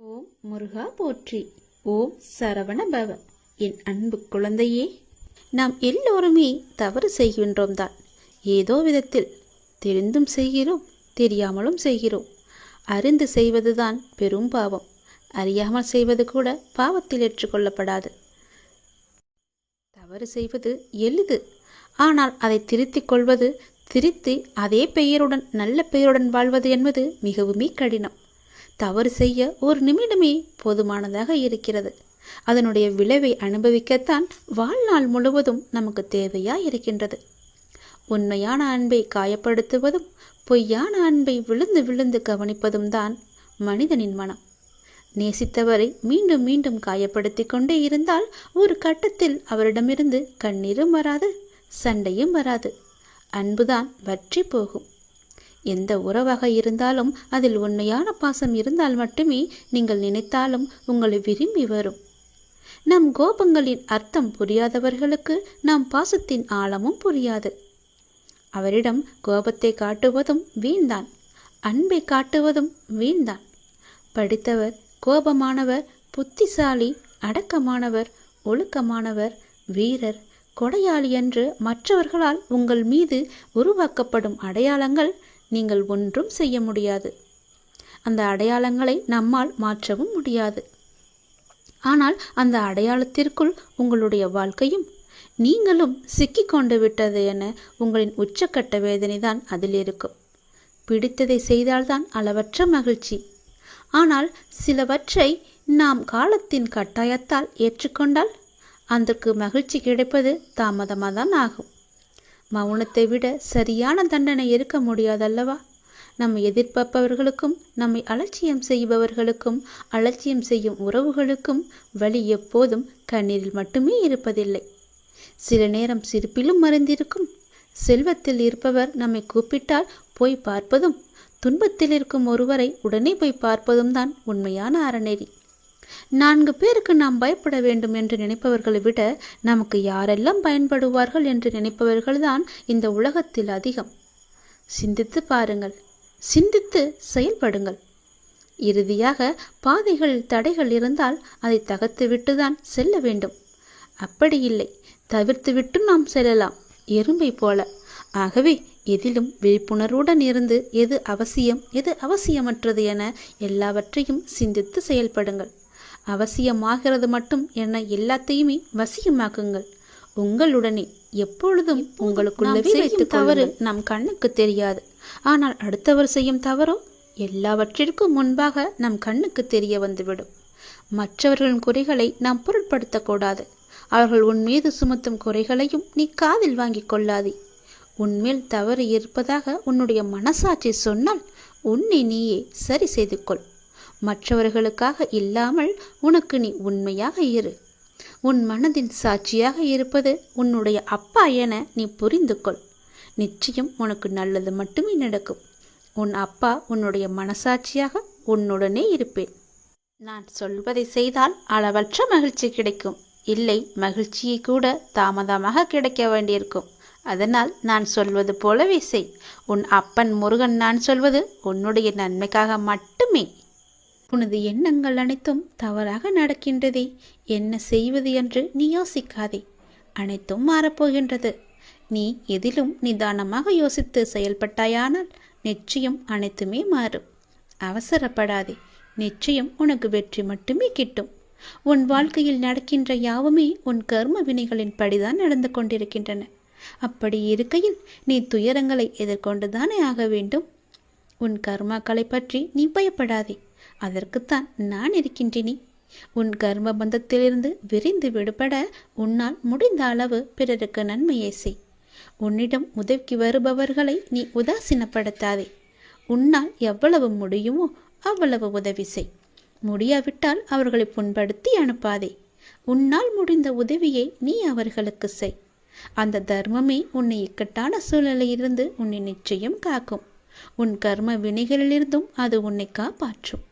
ஓம் முருகா போற்றி. ஓம் சரவண பவ. என் அன்பு குழந்தையே நாம் எல்லோருமே தவறு செய்கின்றோம் தான். ஏதோ விதத்தில் தெரிந்தும் செய்கிறோம் தெரியாமலும் செய்கிறோம். அறிந்து செய்வதுதான் பெரும் பாவம். அறியாமல் செய்வது கூட பாவத்தில் ஏற்றுக்கொள்ளப்படாது. தவறு செய்வது எளிது. ஆனால் அதை திருத்திக் கொள்வது திருத்தி அதே பெயருடன் நல்ல பெயருடன் வாழ்வது என்பது மிகவுமே கடினம். தவறு செய்ய ஒரு நிமிடமே போதுமானதாக இருக்கிறது. அதனுடைய விளைவை அனுபவிக்கத்தான் வாழ்நாள் முழுவதும் நமக்கு தேவையா இருக்கின்றது. உண்மையான அன்பை காயப்படுத்துவதும் பொய்யான அன்பை விழுந்து விழுந்து கவனிப்பதும் தான் மனிதனின் மனம். நேசித்தவரை மீண்டும் மீண்டும் காயப்படுத்தி கொண்டே இருந்தால் ஒரு கட்டத்தில் அவரிடமிருந்து கண்ணீரும் வராது சண்டையும் வராது. அன்புதான் வற்றி போகும். எந்த உறவாக இருந்தாலும் அதில் உண்மையான பாசம் இருந்தால் மட்டுமே நீங்கள் நினைத்தாலும் உங்களை விரும்பி வரும். நம் கோபங்களின் அர்த்தம் புரியாதவர்களுக்கு நாம் பாசத்தின் ஆழமும் புரியாது. அவரிடம் கோபத்தை காட்டுவதும் வீண்தான் அன்பை காட்டுவதும் வீண்தான். படித்தவர் கோபமானவர் புத்திசாலி அடக்கமானவர் ஒழுக்கமானவர் வீரர் கொடையாளி என்று மற்றவர்களால் உங்கள் மீது உருவாக்கப்படும் அடையாளங்கள் நீங்கள் ஒன்றும் செய்ய முடியாது. அந்த அடையாளங்களை நம்மால் மாற்றவும் முடியாது. ஆனால் அந்த அடையாளத்திற்குள் உங்களுடைய வாழ்க்கையும் நீங்களும் சிக்கிக்கொண்டு விட்டது என உங்களின் உச்சக்கட்ட வேதனை தான் அதில் இருக்கும். பிடித்ததை செய்தால்தான் அளவற்ற மகிழ்ச்சி. ஆனால் சிலவற்றை நாம் காலத்தின் கட்டாயத்தால் ஏற்றுக்கொண்டால் அதற்கு மகிழ்ச்சி கிடைப்பது தாமதமாக தான் ஆகும். மௌனத்தை விட சரியான தண்டனை இருக்க முடியாதல்லவா? நம்மை எதிர்பார்ப்பவர்களுக்கும் நம்மை அலட்சியம் செய்பவர்களுக்கும் அலட்சியம் செய்யும் உறவுகளுக்கும் வழி எப்போதும் கண்ணீரில் மட்டுமே இருப்பதில்லை. சில நேரம் சிரிப்பிலும் மறைந்திருக்கும். செல்வத்தில் இருப்பவர் நம்மை கூப்பிட்டால் போய் பார்ப்பதும் துன்பத்தில் இருக்கும் ஒருவரை உடனே போய் பார்ப்பதும் தான் உண்மையான அறநெறி. நான்கு பேருக்கு நாம் பயப்பட வேண்டும் என்று நினைப்பவர்களை விட நமக்கு யாரெல்லாம் பயன்படுவார்கள் என்று நினைப்பவர்கள்தான் இந்த உலகத்தில் அதிகம். சிந்தித்து பாருங்கள். சிந்தித்து செயல்படுங்கள். இறுதியாக பாதைகளில் தடைகள் இருந்தால் அதை தகர்த்து தான் செல்ல வேண்டும். அப்படி இல்லை. தவிர்த்துவிட்டு நாம் செல்லலாம். எறும்பை போல. ஆகவே எதிலும் விழிப்புணர்வுடன் இருந்து எது அவசியம் எது அவசியமற்றது என எல்லாவற்றையும் சிந்தித்து செயல்படுங்கள். அவசியமாகிறது மட்டும் என எல்லாத்தையுமே வசியமாக்குங்கள். உங்களுடனே எப்பொழுதும் உங்களுக்குள்ளவே வைத்துக் தவறு நம் கண்ணுக்கு தெரியாது. ஆனால் அடுத்தவர் செய்யும் தவறோ எல்லாவற்றிற்கும் முன்பாக நம் கண்ணுக்கு தெரிய வந்துவிடும். மற்றவர்களின் குறைகளை நாம் பொருட்படுத்தக்கூடாது அவர்கள் உன் மீது சுமத்தும் குறைகளையும் நீ காதில் வாங்கிக் கொள்ளாதே. உன்மேல் தவறு இருப்பதாக உன்னுடைய மனசாட்சி சொன்னால் உன்னை நீயே சரி செய்து கொள் மற்றவர்களுக்காக இல்லாமல் உனக்கு நீ உண்மையாக இரு. உன் மனதின் சாட்சியாக இருப்பது உன்னுடைய அப்பா என நீ புரிந்து கொள் நிச்சயம் உனக்கு நல்லது மட்டுமே நடக்கும். உன் அப்பா உன்னுடைய மனசாட்சியாக உன்னுடனே இருப்பேன். நான் சொல்வதை செய்தால் அளவற்ற மகிழ்ச்சி கிடைக்கும். இல்லை மகிழ்ச்சியை கூட தாமதமாக கிடைக்க வேண்டியிருக்கும். அதனால் நான் சொல்வது போலவே செய். உன் அப்பன் முருகன் நான் சொல்வது உன்னுடைய நன்மைக்காக மட்டுமே. உனது எண்ணங்கள் அனைத்தும் தவறாக நடக்கின்றதே. என்ன செய்வது என்று நீ யோசிக்காதே. அனைத்தும் மாறப்போகின்றது. நீ எதிலும் நிதானமாக யோசித்து செயல்பட்டாயானால் நிச்சயம் அனைத்துமே மாறும். அவசரப்படாதே. நிச்சயம் உனக்கு வெற்றி மட்டுமே கிட்டும். உன் வாழ்க்கையில் நடக்கின்ற யாவுமே உன் கர்ம வினைகளின் படிதான் நடந்து கொண்டிருக்கின்றன. அப்படி இருக்கையில் நீ துயரங்களை எதிர்கொண்டுதானே ஆக வேண்டும். உன் கர்மாக்களை பற்றி நீ பயப்படாதே. அதற்குத்தான் நான் இருக்கின்றேனே. உன் கர்ம பந்தத்திலிருந்து விரிந்து விடுபட உன்னால் முடிந்த அளவு பிறருக்கு நன்மையை செய். உன்னிடம் உதவிக்கு வருபவர்களை நீ உதாசீனப்படுத்தாதே. உன்னால் எவ்வளவு முடியுமோ அவ்வளவு உதவி செய். முடியாவிட்டால் அவர்களை புண்படுத்தி அனுப்பாதே. உன்னால் முடிந்த உதவியை நீ அவர்களுக்கு செய். அந்த தர்மமே உன்னை இக்கட்டான சூழலிலிருந்து உன்னை நிச்சயம் காக்கும். உன் கர்ம வினைகளிலிருந்தும் அது உன்னை காப்பாற்றும்.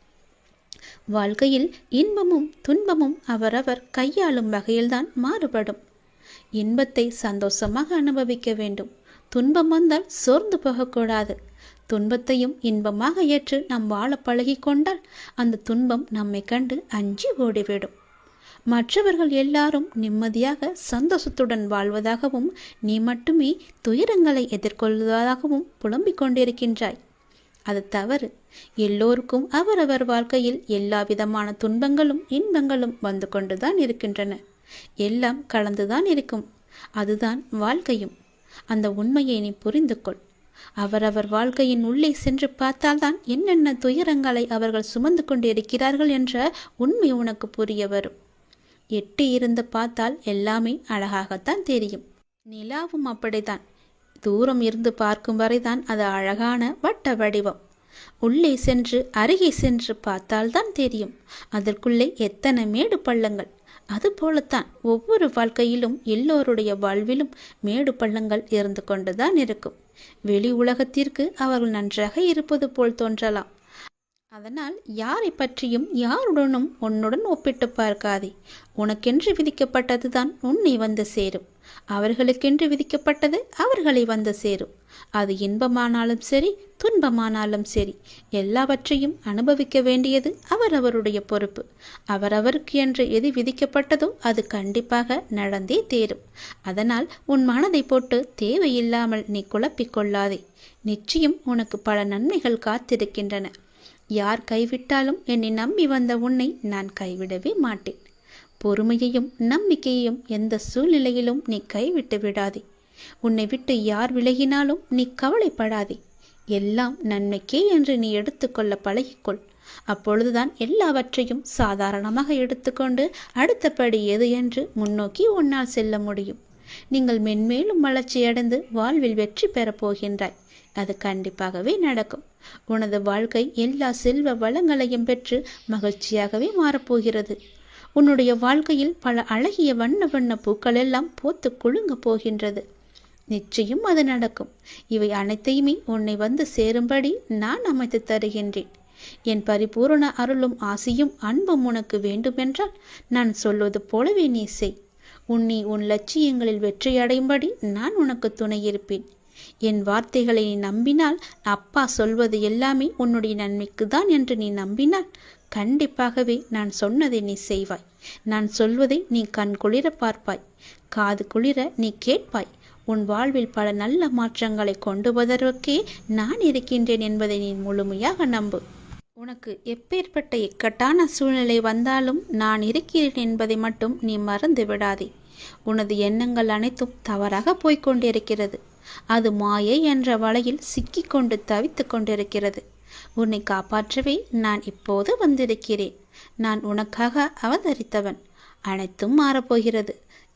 வாழ்க்கையில் இன்பமும் துன்பமும் அவரவர் கையாளும் வகையில்தான் மாறுபடும். இன்பத்தை சந்தோஷமாக அனுபவிக்க வேண்டும். துன்பம் வந்தால் சோர்ந்து போகக்கூடாது. துன்பத்தையும் இன்பமாக ஏற்று நாம் வாழ பழகிக்கொண்டால் அந்த துன்பம் நம்மை கண்டு அஞ்சி ஓடிவிடும். மற்றவர்கள் எல்லாரும் நிம்மதியாக சந்தோஷத்துடன் வாழ்வதாகவும் நீ மட்டுமே துயரங்களை எதிர்கொள்வதாகவும் புலம்பிக் கொண்டிருக்கின்றாய். அது தவறு. எல்லோருக்கும் அவரவர் வாழ்க்கையில் எல்லா விதமான துன்பங்களும் இன்பங்களும் வந்து கொண்டுதான் இருக்கின்றன. எல்லாம் கலந்துதான் இருக்கும். அதுதான் வாழ்க்கையும். அந்த உண்மையை நீ புரிந்து கொள் அவரவர் வாழ்க்கையின் உள்ளே சென்று பார்த்தால்தான் என்னென்ன துயரங்களை அவர்கள் சுமந்து கொண்டிருக்கிறார்கள் என்ற உண்மை உனக்கு புரிய வரும். எட்டி இருந்து பார்த்தால் எல்லாமே அழகாகத்தான் தெரியும். நிலாவும் அப்படித்தான். தூரம் இருந்து பார்க்கும் வரைதான் அது அழகான வட்ட வடிவம். உள்ளே சென்று அருகே சென்று பார்த்தால்தான் தெரியும். அதற்குள்ளே எத்தனை மேடு பள்ளங்கள். அதுபோலத்தான் ஒவ்வொரு வாழ்க்கையிலும் எல்லோருடைய வாழ்விலும் மேடு பள்ளங்கள் இருந்து கொண்டுதான் இருக்கும். வெளி உலகத்திற்கு அவர்கள் நன்றாக இருப்பது போல் தோன்றலாம். அதனால் யாரை பற்றியும் யாருடனும் உன்னுடன் ஒப்பிட்டு பார்க்காதே. உனக்கென்று விதிக்கப்பட்டதுதான் உன்னை வந்து சேரும். அவர்களுக்கென்று விதிக்கப்பட்டது அவர்களை வந்து சேரும். அது இன்பமானாலும் சரி துன்பமானாலும் சரி எல்லாவற்றையும் அனுபவிக்க வேண்டியது அவரவருடைய பொறுப்பு. அவரவருக்கு என்று எது விதிக்கப்பட்டதோ அது கண்டிப்பாக நடந்தே தேரும். அதனால் உன் மனதை போட்டு தேவையில்லாமல் நீ குழப்பிக் கொள்ளாதே. நிச்சயம் உனக்கு பல நன்மைகள் காத்திருக்கின்றன. யார் கைவிட்டாலும் என்னை நம்பி வந்த உன்னை நான் கைவிடவே மாட்டேன். பொறுமையையும் நம்பிக்கையையும் எந்த சூழ்நிலையிலும் நீ கைவிட்டு விடாதே. உன்னை விட்டு யார் விலகினாலும் நீ கவலைப்படாதே. எல்லாம் நன்மைக்கே என்று நீ எடுத்துக்கொள்ள பழகிக்கொள். அப்பொழுதுதான் எல்லாவற்றையும் சாதாரணமாக எடுத்துக்கொண்டு அடுத்தபடி எது என்று முன்னோக்கி உன்னால் செல்ல முடியும். நீங்கள் மென்மேலும் வளர்ச்சியடைந்து வாழ்வில் வெற்றி பெறப் போகின்றாய். அது கண்டிப்பாகவே நடக்கும். உனது வாழ்க்கை எல்லா செல்வ வளங்களையும் பெற்று மகிழ்ச்சியாகவே மாறப்போகிறது உன்னுடைய வாழ்க்கையில் பல அழகிய வண்ண வண்ண பூக்கள் எல்லாம் போத்து குலுங்க போகின்றது. நிச்சயம் அது நடக்கும். இவை அனைத்தையுமே உன்னை வந்து சேரும்படி நான் அமைத்து தருகின்றேன். என் பரிபூரண அருளும் ஆசியும் அன்பும் உனக்கு வேண்டுமென்றால் நான் சொல்வது போலவே நீ செய். உன்னை உன் லட்சியங்களில் வெற்றியடையும்படி நான் உனக்கு துணையிருப்பேன் என் வார்த்தைகளை நீ நம்பினால் அப்பா சொல்வது எல்லாமே உன்னுடைய நன்மைக்கு தான் என்று நீ நம்பினால் கண்டிப்பாகவே நான் சொன்னதை நீ செய்வாய். நான் சொல்வதை நீ கண் குளிர பார்ப்பாய். காது குளிர நீ கேட்பாய். உன் வாழ்வில் பல நல்ல மாற்றங்களை கொண்டு வருவதற்கே நான் இருக்கின்றேன் என்பதை நீ முழுமையாக நம்பு. உனக்கு எப்பேற்பட்ட இக்கட்டான சூழ்நிலை வந்தாலும் நான் இருக்கிறேன் என்பதை மட்டும் நீ மறந்து விடாதே. உனது எண்ணங்கள் அனைத்தும் தவறாக போய்க்கொண்டிருக்கிறது அது மாயை என்ற வலையில் சிக்கிக்கொண்டு தவித்து கொண்டிருக்கிறது. உன்னை காப்பாற்றவே நான் இப்போது வந்திருக்கிறேன். நான் உனக்காக அவதரித்தவன். அனைத்தும் மாறப்போகிறது.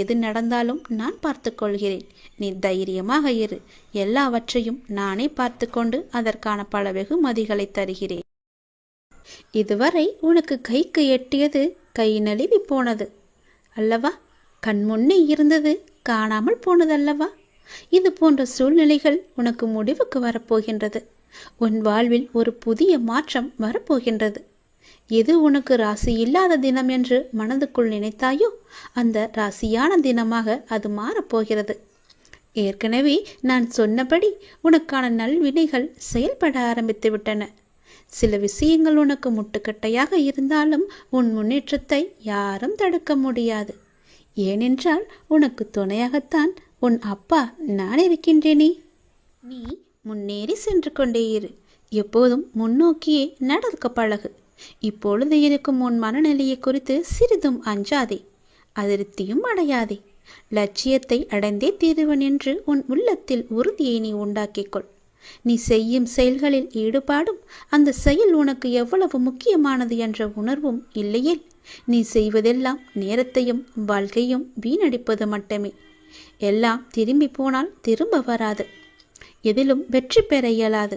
எது நடந்தாலும் நான் பார்த்துக்கொள்கிறேன். நீ தைரியமாக இரு. எல்லாவற்றையும் நானே பார்த்து கொண்டு அதற்கான பல வெகுமதிகளை தருகிறேன். இதுவரை உனக்கு கைக்கு எட்டியது கை நழுவி போனது அல்லவா? கண் முன்னே இருந்தது காணாமல் போனதல்லவா? இது போன்ற சூழ்நிலைகள் உனக்கு முடிவுக்கு வரப்போகின்றது. உன் வாழ்வில் ஒரு புதிய மாற்றம் வரப்போகின்றது. எது உனக்கு ராசி இல்லாத தினம் என்று மனதுக்குள் நினைத்தாயோ அந்த ராசியான தினமாக அது மாறப்போகிறது. ஏற்கனவே நான் சொன்னபடி உனக்கான நல்வினைகள் செயல்பட ஆரம்பித்து விட்டன. சில விஷயங்கள் உனக்கு முட்டுக்கட்டையாக இருந்தாலும் உன் முன்னேற்றத்தை யாரும் தடுக்க முடியாது. ஏனென்றால் உனக்கு துணையாகத்தான் உன் அப்பா நான் இருக்கின்றேனே. நீ முன்னேறி சென்று கொண்டே இரு. எப்போதும் முன்னோக்கியே நடக்க பழகு. இப்பொழுது இருக்கும் உன் மனநிலையை குறித்து சிறிதும் அஞ்சாதே அதிருப்தியும் அடையாதே. லட்சியத்தை அடைந்தே தீருவன் என்று உன் உள்ளத்தில் உறுதியை நீ உண்டாக்கிக்கொள் நீ செய்யும் செயல்களில் ஈடுபாடும் அந்த செயல் உனக்கு எவ்வளவு முக்கியமானது என்ற உணர்வும் இல்லையேல் நீ செய்வதெல்லாம் நேரத்தையும் வாழ்க்கையும் வீணடிப்பது மட்டுமே. எல்லாம் திரும்பி போனால் திரும்ப வராது. எதிலும் வெற்றி பெற இயலாது.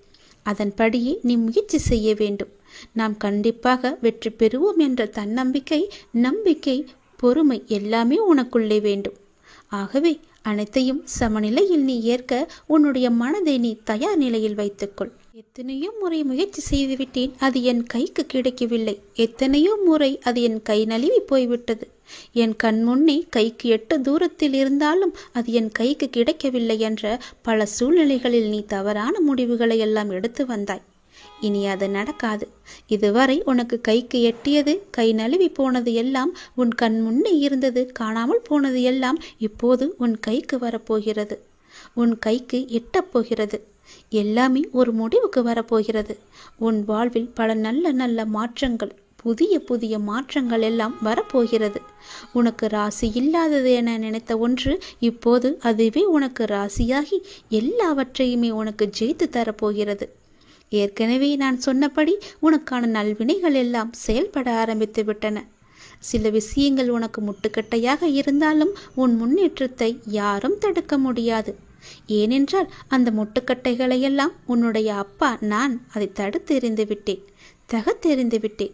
அதன்படியே நீ முயற்சி செய்ய வேண்டும். நாம் கண்டிப்பாக வெற்றி பெறுவோம் என்ற தன்னம்பிக்கை நம்பிக்கை பொறுமை எல்லாமே உனக்குள்ளே வேண்டும். ஆகவே அனைத்தையும் சமநிலையில் நீ ஏற்க உன்னுடைய மனதை நீ தயார் நிலையில் வைத்துக்கொள். எத்தனையோ முறை முயற்சி செய்துவிட்டேன் அது என் கைக்கு கிடைக்கவில்லை. எத்தனையோ முறை அது என் கை நழுவி போய்விட்டது. என் கண் முன்னே கைக்கு எட்டு தூரத்தில் இருந்தாலும் அது என் கைக்கு கிடைக்கவில்லை என்ற பல சூழ்நிலைகளில் நீ தவறான முடிவுகளை எல்லாம் எடுத்து வந்தாய். இனி அது நடக்காது. இதுவரை உனக்கு கைக்கு எட்டியது கை நழுவி போனது எல்லாம் உன் கண் முன்னே இருந்தது காணாமல் போனது எல்லாம் இப்போது உன் கைக்கு வரப்போகிறது. உன் கைக்கு எட்டப் போகிறது. எல்லாமே ஒரு முடிவுக்கு வரப்போகிறது. உன் வாழ்வில் பல நல்ல நல்ல மாற்றங்கள் புதிய புதிய மாற்றங்கள் எல்லாம் வரப்போகிறது. உனக்கு ராசி இல்லாதது என நினைத்த ஒன்று இப்போது அதுவே உனக்கு ராசியாகி எல்லாவற்றையுமே உனக்கு ஜெயித்து தரப்போகிறது. ஏற்கனவே நான் சொன்னபடி உனக்கான நல்வினைகள் எல்லாம் செயல்பட ஆரம்பித்து விட்டன. சில விஷயங்கள் உனக்கு முட்டுக்கட்டையாக இருந்தாலும் உன் முன்னேற்றத்தை யாரும் தடுக்க முடியாது. ஏனென்றால் அந்த முட்டுக்கட்டைகளையெல்லாம் உன்னுடைய அப்பா நான் அதை தடுத்தெறிந்து விட்டேன் தகத்தெறிந்து விட்டேன்.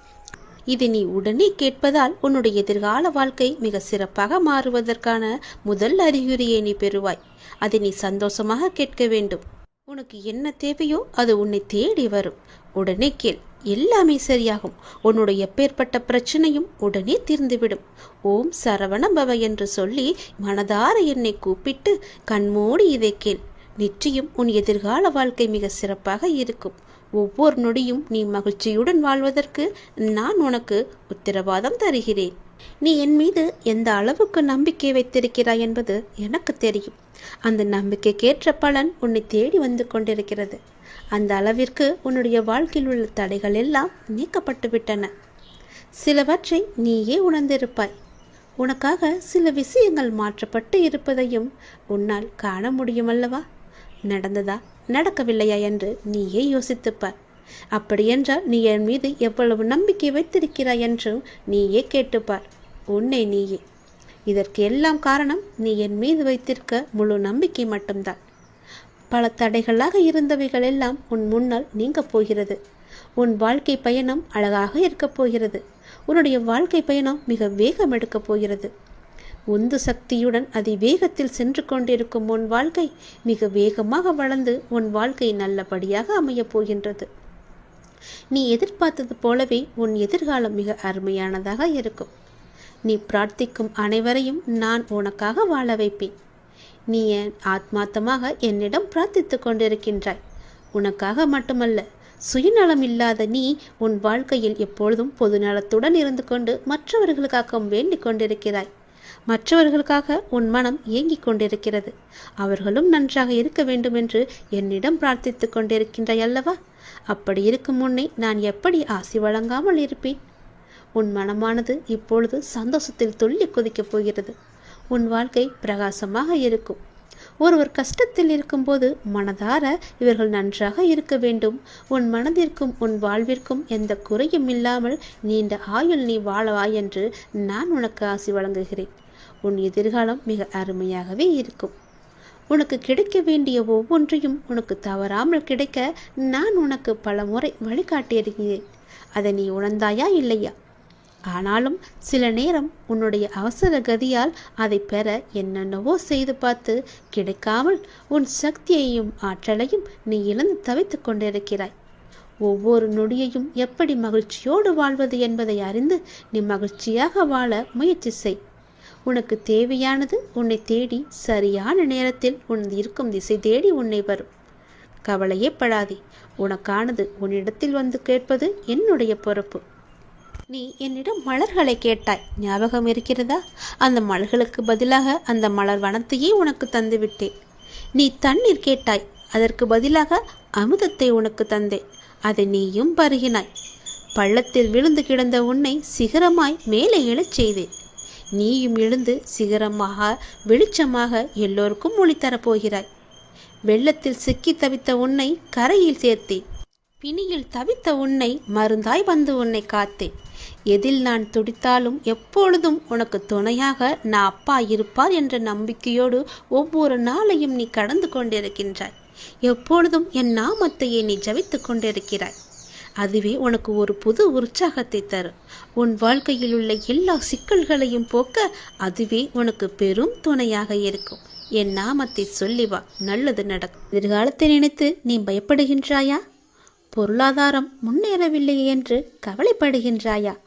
இது நீ உடனே கேட்பதால் உன்னுடைய எதிர்கால வாழ்க்கை மிக சிறப்பாக மாறுவதற்கான முதல் அறிகுறியை நீ பெறுவாய். அதை நீ சந்தோஷமாக கேட்க வேண்டும். உனக்கு என்ன தேவையோ அது உன்னை தேடி வரும். உடனே கேள். எல்லாமே சரியாகும். உன்னுடைய எப்பேற்பட்ட பிரச்சனையும் உடனே தீர்ந்துவிடும். ஓம் சரவண பவ என்று சொல்லி மனதார என்னை கூப்பிட்டு கண்மூடி இதை கேள். நிச்சயம் உன் எதிர்கால வாழ்க்கை மிக சிறப்பாக இருக்கும். ஒவ்வொரு நொடியும் நீ மகிழ்ச்சியுடன் வாழ்வதற்கு நான் உனக்கு உத்தரவாதம் தருகிறேன். நீ என் மீது எந்த அளவுக்கு நம்பிக்கை வைத்திருக்கிறாய் என்பது எனக்கு தெரியும். அந்த நம்பிக்கைக்கேற்ற பலன் உன்னை தேடி வந்து கொண்டிருக்கிறது. அந்த அளவிற்கு உன்னுடைய வாழ்க்கையில் உள்ள தடைகள் எல்லாம் நீக்கப்பட்டு விட்டன. சிலவற்றை நீயே உணர்ந்திருப்பாய். உனக்காக சில விஷயங்கள் மாற்றப்பட்டு இருப்பதையும் உன்னால் காண முடியுமல்லவா நடந்ததா? நடக்கவில்லையா என்று நீயே யோசித்துப்பார் அப்படியென்றால் நீ என் மீது எவ்வளவு நம்பிக்கை வைத்திருக்கிறாய் என்றும் நீயே கேட்டுப்பார். உன்னை நீயே. இதற்கு எல்லாம் காரணம் நீ என் மீது வைத்திருக்க முழு நம்பிக்கை மட்டும்தான். பல தடைகளாக இருந்தவைகள் எல்லாம் உன் முன்னால் நீங்க போகிறது. உன் வாழ்க்கை பயணம் அழகாக இருக்கப் போகிறது. உன்னுடைய வாழ்க்கை பயணம் மிக வேகம் எடுக்கப் போகிறது. உந்து சக்தியுடன் அதிவேகத்தில் சென்று கொண்டிருக்கும் உன் வாழ்க்கை மிக வேகமாக வளர்ந்து உன் வாழ்க்கை நல்லபடியாக அமையப் போகின்றது. நீ எதிர்பார்த்தது போலவே உன் எதிர்காலம் மிக அருமையானதாக இருக்கும். நீ பிரார்த்திக்கும் அனைவரையும் நான் உனக்காக வாழ வைப்பேன். நீ என் ஆத்மார்த்தமாக என்னிடம் பிரார்த்தித்து கொண்டிருக்கின்றாய். உனக்காக மட்டுமல்ல சுயநலம் இல்லாத நீ உன் வாழ்க்கையில் எப்பொழுதும் பொதுநலத்துடன் இருந்து கொண்டு மற்றவர்களுக்காகவும் வேண்டிக் கொண்டிருக்கிறாய். மற்றவர்களுக்காக உன் மனம் ஏங்கிக் கொண்டிருக்கிறது. அவர்களும் நன்றாக இருக்க வேண்டும் என்று என்னிடம் பிரார்த்தித்து கொண்டிருக்கின்றாய் அல்லவா? அப்படி இருக்கும் முன்னே நான் எப்படி ஆசி வழங்காமல் இருப்பேன்? உன் மனமானது இப்பொழுது சந்தோஷத்தில் துள்ளி குதிக்கப் போகிறது. உன் வாழ்க்கை பிரகாசமாக இருக்கும். ஒருவர் கஷ்டத்தில் இருக்கும்போது மனதார இவர்கள் நன்றாக இருக்க வேண்டும். உன் மனதிற்கும் உன் வாழ்விற்கும் எந்த குறையும் இல்லாமல் நீண்ட ஆயுள் நீ வாழவா என்று நான் உனக்கு ஆசி வழங்குகிறேன். உன் எதிர்காலம் மிக அருமையாகவே இருக்கும். உனக்கு கிடைக்க வேண்டிய ஒவ்வொன்றையும் உனக்கு தவறாமல் கிடைக்க நான் உனக்கு பல முறை வழிகாட்டியிருக்கிறேன். அதை நீ உணர்ந்தாயா இல்லையா? ஆனாலும் சில நேரம் உன்னுடைய அவசர கதியால் அதை பெற என்னென்னவோ செய்து பார்த்து கிடைக்காமல் உன் சக்தியையும் ஆற்றலையும் நீ இழந்து தவித்து கொண்டிருக்கிறாய். ஒவ்வொரு நொடியையும் எப்படி மகிழ்ச்சியோடு வாழ்வது என்பதை அறிந்து நீ மகிழ்ச்சியாக வாழ முயற்சி செய். உனக்கு தேவையானது உன்னை தேடி சரியான நேரத்தில் உன் இருக்கும் திசை தேடி உன்னை வரும். கவலையே படாதே உனக்கானது உன்னிடத்தில் வந்து கேட்பது என்னுடைய பொறுப்பு. நீ என்னிடம் மலர்களை கேட்டாய். ஞாபகம் இருக்கிறதா? அந்த மலர்களுக்கு பதிலாக அந்த மலர் வனத்தையே உனக்கு தந்துவிட்டேன். நீ தண்ணீர் கேட்டாய். அதற்கு பதிலாக அமுதத்தை உனக்கு தந்தேன். அதை நீயும் பருகினாய். பள்ளத்தில் விழுந்து கிடந்த உன்னை சிகரமாய் மேலே எழச் செய்தேன். நீயும் எழுந்து சிகரமாக வெளிச்சமாக எல்லோருக்கும் ஒளி தரப்போகிறாய். வெள்ளத்தில் சிக்கி தவித்த உன்னை கரையில் சேர்த்தேன். பிணியில் தவித்த உன்னை மருந்தாய் வந்து உன்னை காத்தேன். எதில் நான் துடித்தாலும் எப்பொழுதும் உனக்கு துணையாக நான் அப்பா இருப்பார் என்ற நம்பிக்கையோடு ஒவ்வொரு நாளையும் நீ கடந்து கொண்டிருக்கின்றாய். எப்பொழுதும் என் நாமத்தையே நீ ஜபித்து கொண்டிருக்கிறாய். அதுவே உனக்கு ஒரு புது உற்சாகத்தை தரும். உன் வாழ்க்கையில் உள்ள எல்லா சிக்கல்களையும் போக்க அதுவே உனக்கு பெரும் துணையாக இருக்கும். என் நாமத்தை சொல்லி வா நல்லது நடக்கும். எதிர்காலத்தை நினைத்து நீ பயப்படுகின்றாயா? பொருளாதாரம் முன்னேறவில்லை என்று கவலைப்படுகின்றாயா?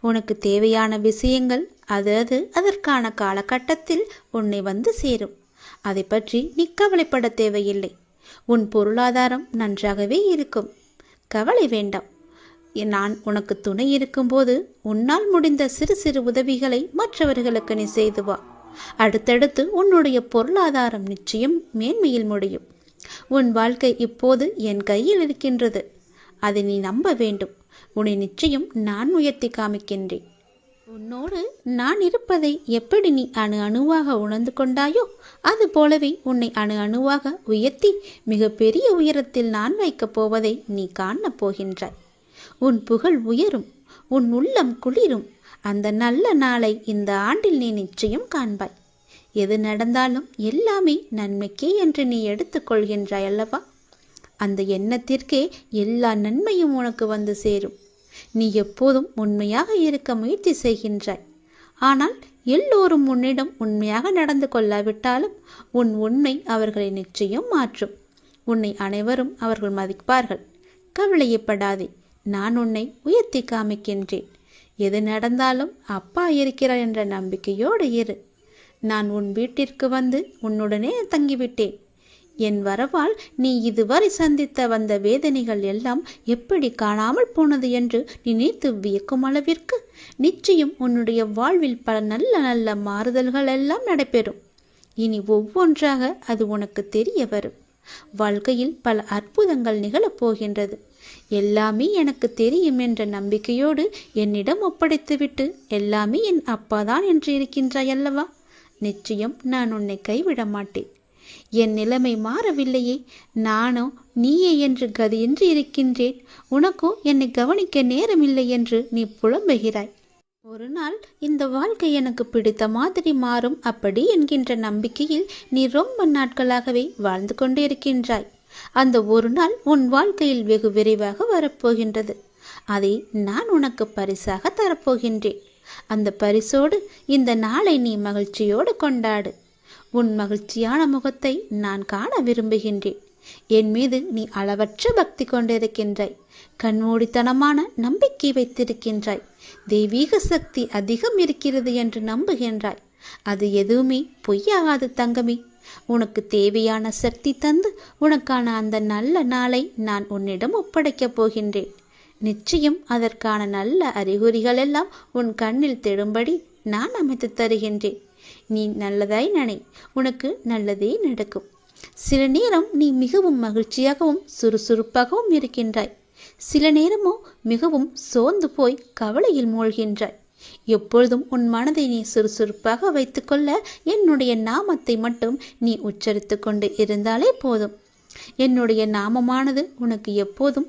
உனக்கு தேவையான விஷயங்கள் அது அது அதற்கான காலகட்டத்தில் உன்னை வந்து சேரும். அதை பற்றி நீ கவலைப்பட தேவையில்லை. உன் பொருளாதாரம் நன்றாகவே இருக்கும். கவலை வேண்டாம். நான் உனக்கு துணை இருக்கும்போது உன்னால் முடிந்த சிறு சிறு உதவிகளை மற்றவர்களுக்கு நீ செய்து வா. அடுத்தடுத்து உன்னுடைய பொருளாதாரம் நிச்சயம் மேன்மையில் முடியும். உன் வாழ்க்கை இப்போது என் கையில் இருக்கின்றது. அதை நீ நம்ப வேண்டும். உன்னை நிச்சயம் நான் உயர்த்தி காமிக்கின்றேன். உன்னோடு நான் இருப்பதை எப்படி நீ அணு அணுவாக உணர்ந்து கொண்டாயோ அது போலவே உன்னை அணு அணுவாக உயர்த்தி மிகப்பெரிய உயரத்தில் நான் வைக்கப் போவதை நீ காணப் போகின்றாய். உன் புகழ் உயரும் உன் உள்ளம் குளிரும் அந்த நல்ல நாளை இந்த ஆண்டில் நீ நிச்சயம் காண்பாய். எது நடந்தாலும் எல்லாமே நன்மைக்கே என்று நீ எடுத்துக்கொள்கின்றாய் அல்லவா? அந்த எண்ணத்திற்கே எல்லா நன்மையும் உனக்கு வந்து சேரும். நீ எப்போதும் உண்மையாக இருக்க முயற்சி செய்கின்றாய். ஆனால் எல்லோரும் உன்னிடம் உண்மையாக நடந்து கொள்ளாவிட்டாலும் உன் உண்மை அவர்களை நிச்சயம் மாற்றும். உன்னை அனைவரும் அவர்கள் மதிப்பார்கள். கவலையப்படாதே நான் உன்னை உயர்த்தி காமிக்கின்றேன். எது நடந்தாலும் அப்பா இருக்கிறார் என்ற நம்பிக்கையோடு இரு. நான் உன் வீட்டிற்கு வந்து உன்னுடனே தங்கிவிட்டேன். என் வரவால் நீ இதுவரை சந்தித்த வந்த வேதனைகள் எல்லாம் எப்படி காணாமல் போனது என்று நினைத்து வியக்கும் அளவிற்கு நிச்சயம் உன்னுடைய வாழ்வில் பல நல்ல நல்ல மாறுதல்கள் எல்லாம் நடைபெறும். இனி ஒவ்வொன்றாக அது உனக்கு தெரிய வரும். வாழ்க்கையில் பல அற்புதங்கள் நிகழப் போகின்றது. எல்லாமே எனக்கு தெரியும் என்ற நம்பிக்கையோடு என்னிடம் ஒப்படைத்துவிட்டு எல்லாமே என் அப்பாதான் என்று இருக்கின்றாய் அல்லவா? நிச்சயம் நான் உன்னை கைவிட மாட்டேன். என் நிலைமை மாறவில்லையே. நானோ நீயே என்று கதியின்றி இருக்கின்றேன். உனக்கோ என்னை கவனிக்க நேரமில்லை என்று நீ புலம்புகிறாய். ஒரு நாள் இந்த வாழ்க்கை எனக்கு பிடித்த மாதிரி மாறும் அப்படி என்கின்ற நம்பிக்கையில் நீ ரொம்ப நாட்களாகவே வாழ்ந்து கொண்டிருக்கின்றாய் அந்த ஒரு நாள் உன் வாழ்க்கையில் வெகு விரைவாக வரப்போகின்றது. அதை நான் உனக்கு பரிசாக தரப்போகின்றேன். அந்த பரிசோடு இந்த நாளை நீ மகிழ்ச்சியோடு கொண்டாடு. உன் மகிழ்ச்சியான முகத்தை நான் காண விரும்புகின்றேன். என் மீது நீ அளவற்ற பக்தி கொண்டிருக்கின்றாய். கண்மூடித்தனமான நம்பிக்கை வைத்திருக்கின்றாய். தெய்வீக சக்தி அதிகம் இருக்கிறது என்று நம்புகின்றாய். அது எதுவுமே பொய்யாகாது தங்கமி. உனக்கு தேவையான சக்தி தந்து உனக்கான அந்த நல்ல நாளை நான் உன்னிடம் ஒப்படைக்கப் போகின்றேன். நிச்சயம் அதற்கான நல்ல அறிகுறிகள் எல்லாம் உன் கண்ணில் தெடும்படி நான் அமைத்து தருகின்றேன். நீ நல்லதாய் நினை. உனக்கு நல்லதே நடக்கும். சில நேரம் நீ மிகவும் மகிழ்ச்சியாகவும் சுறுசுறுப்பாகவும் இருக்கின்றாய். சில நேரமோ மிகவும் சோர்ந்து போய் கவலையில் மூழ்கின்றாய். எப்பொழுதும் உன் மனதை நீ சுறுசுறுப்பாக வைத்துக்கொள்ள என்னுடைய நாமத்தை மட்டும் நீ உச்சரித்து கொண்டு இருந்தாலே போதும். என்னுடைய நாமமானது உனக்கு எப்போதும்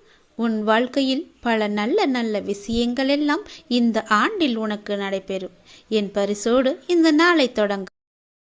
உன் வாழ்க்கையில் பல நல்ல நல்ல விஷயங்கள் எல்லாம் இந்த ஆண்டில் உனக்கு நடைபெறும். என் பரிசோடு இந்த நாளை தொடங்க